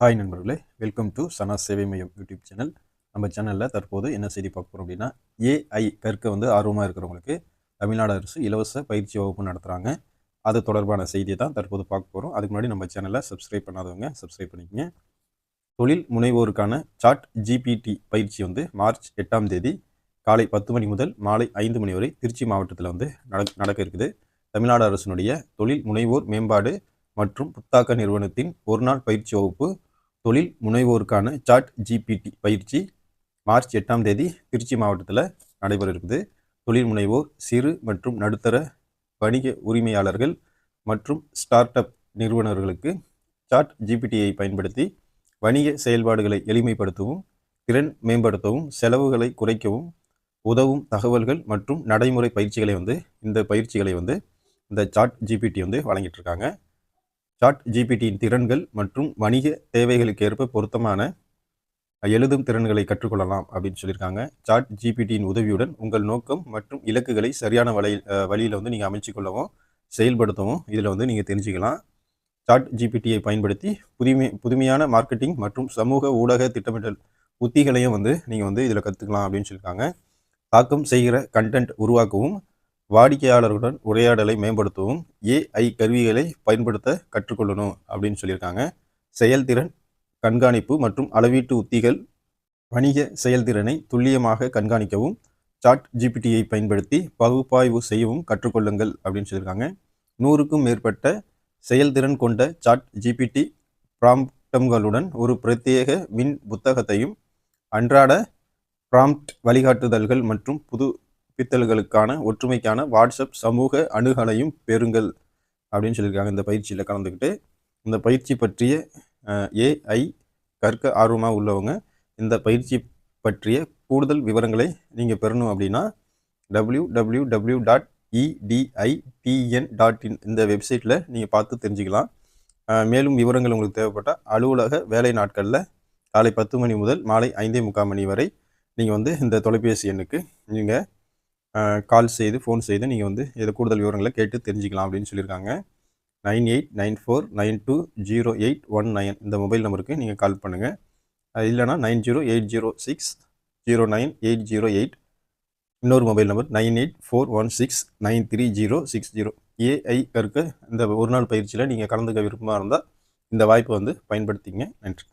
Hi நண்பர்களே welcome to சனா சேவை மையம் யூடியூப் சேனல் நம்ம சேனலில் தற்போது என்ன செய்தி பார்க்க போகிறோம் அப்படின்னா ஏஐ கற்க வந்து ஆர்வமாக இருக்கிறவங்களுக்கு தமிழ்நாடு அரசு இலவச பயிற்சி வகுப்பு நடத்துகிறாங்க அது தொடர்பான செய்தியை தான் தற்போது பார்க்க போகிறோம் அதுக்கு முன்னாடி நம்ம சேனலை சப்ஸ்கிரைப் பண்ணாதவங்க சப்ஸ்கிரைப் பண்ணிக்கங்க. தொழில் முனைவோருக்கான சாட் ஜிபிடி பயிற்சி வந்து மார்ச் எட்டாம் தேதி காலை பத்து மணி முதல் மாலை ஐந்து மணி வரை திருச்சி மாவட்டத்தில் வந்து நடக் நடக்க இருக்குது. தமிழ்நாடு அரசினுடைய தொழில் முனைவோர் மேம்பாடு மற்றும் புத்தாக்க நிறுவனத்தின் ஒரு நாள் பயிற்சி வகுப்பு தொழில் முனைவோருக்கான சாட் ஜிபிடி பயிற்சி மார்ச் எட்டாம் தேதி திருச்சி மாவட்டத்தில் நடைபெற இருக்குது தொழில் முனைவோர் சிறு மற்றும் நடுத்தர வணிக உரிமையாளர்கள் மற்றும் ஸ்டார்ட் அப் நிறுவனர்களுக்கு சாட் ஜிபிடியை பயன்படுத்தி வணிக செயல்பாடுகளை எளிமைப்படுத்தவும் திறன் மேம்படுத்தவும் செலவுகளை குறைக்கவும் உதவும் தகவல்கள் மற்றும் நடைமுறை பயிற்சிகளை வந்து இந்த பயிற்சிகளை வந்து இந்த சாட் ஜிபிடி வந்து வழங்கிட்டு இருக்காங்க. சாட் ஜிபிடியின் திறன்கள் மற்றும் வணிக தேவைகளுக்கு ஏற்ப பொருத்தமான எழுதும் திறன்களை கற்றுக்கொள்ளலாம் அப்படின்னு சொல்லியிருக்காங்க. சாட் ஜிபிடியின் உதவியுடன் உங்கள் நோக்கம் மற்றும் இலக்குகளை சரியான வழியில் வழியில் வந்து நீங்கள் அமைச்சிக்கொள்ளவும் செயல்படுத்தவும் இதில் வந்து நீங்கள் தெரிஞ்சுக்கலாம். சாட் ஜிபிடியை பயன்படுத்தி புதுமை புதுமையான மார்க்கெட்டிங் மற்றும் சமூக ஊடக திட்டமிடல் உத்திகளையும் வந்து நீங்கள் வந்து இதில் கற்றுக்கலாம் அப்படின்னு சொல்லியிருக்காங்க. தாக்கம் செய்கிற கண்டென்ட் உருவாக்கவும் வாடிக்கையாளர்களுடன் உரையாடலை மேம்படுத்தவும் ஏஐ கருவிகளை பயன்படுத்த கற்றுக்கொள்ளணும் அப்படின்னு சொல்லியிருக்காங்க. செயல்திறன் கண்காணிப்பு மற்றும் அளவீட்டு உத்திகள் வணிக செயல்திறனை துல்லியமாக கண்காணிக்கவும் சாட் ஜிபிடியை பயன்படுத்தி பகுப்பாய்வு செய்யவும் கற்றுக்கொள்ளுங்கள் அப்படின்னு சொல்லியிருக்காங்க. நூறுக்கும் மேற்பட்ட செயல்திறன் கொண்ட சாட் ஜிபிடி பிராம்ப்டம்களுடன் ஒரு பிரத்யேக மின் புத்தகத்தையும் அன்றாட பிராம்ப்ட் வழிகாட்டுதல்கள் மற்றும் புது பித்தல்களுக்கான ஒற்றுமைக்கான வாட்ஸ்அப் சமூக அணுகலையும் பெறுங்கள் அப்படின்னு சொல்லியிருக்காங்க. இந்த பயிற்சியில் கலந்துக்கிட்டு இந்த பயிற்சி பற்றிய ஏஐ கற்க ஆர்வமாக உள்ளவங்க இந்த பயிற்சி பற்றிய கூடுதல் விவரங்களை நீங்கள் பெறணும் அப்படின்னா W W W dot E T I T N dot in இந்த வெப்சைட்டில் நீங்கள் பார்த்து தெரிஞ்சுக்கலாம். மேலும் விவரங்கள் உங்களுக்கு தேவைப்பட்டால் அலுவலக வேலை நாட்களில் காலை பத்து மணி முதல் மாலை ஐந்தே முக்கால் மணி வரை நீங்கள் வந்து இந்த தொலைபேசி எண்ணுக்கு நீங்கள் கால் செய்து ஃபோன் செய்து நீங்கள் வந்து இதை கூடுதல் விவரங்களை கேட்டு தெரிஞ்சுக்கலாம் அப்படின்னு சொல்லியிருக்காங்க. Nine eight nine four nine two zero eight one nine இந்த மொபைல் நம்பருக்கு நீங்கள் கால் பண்ணுங்கள் அது இல்லைனா nine zero eight zero six zero nine eight zero eight. இன்னொரு mobile number nine eight four one six nine three zero six zero. A I கற்க இந்த ஒரு நாள் பயிற்சியில் நீங்கள் கலந்துக்க விருப்பமாக இருந்தால் இந்த வாய்ப்பை வந்து பயன்படுத்திங்க. நன்றி.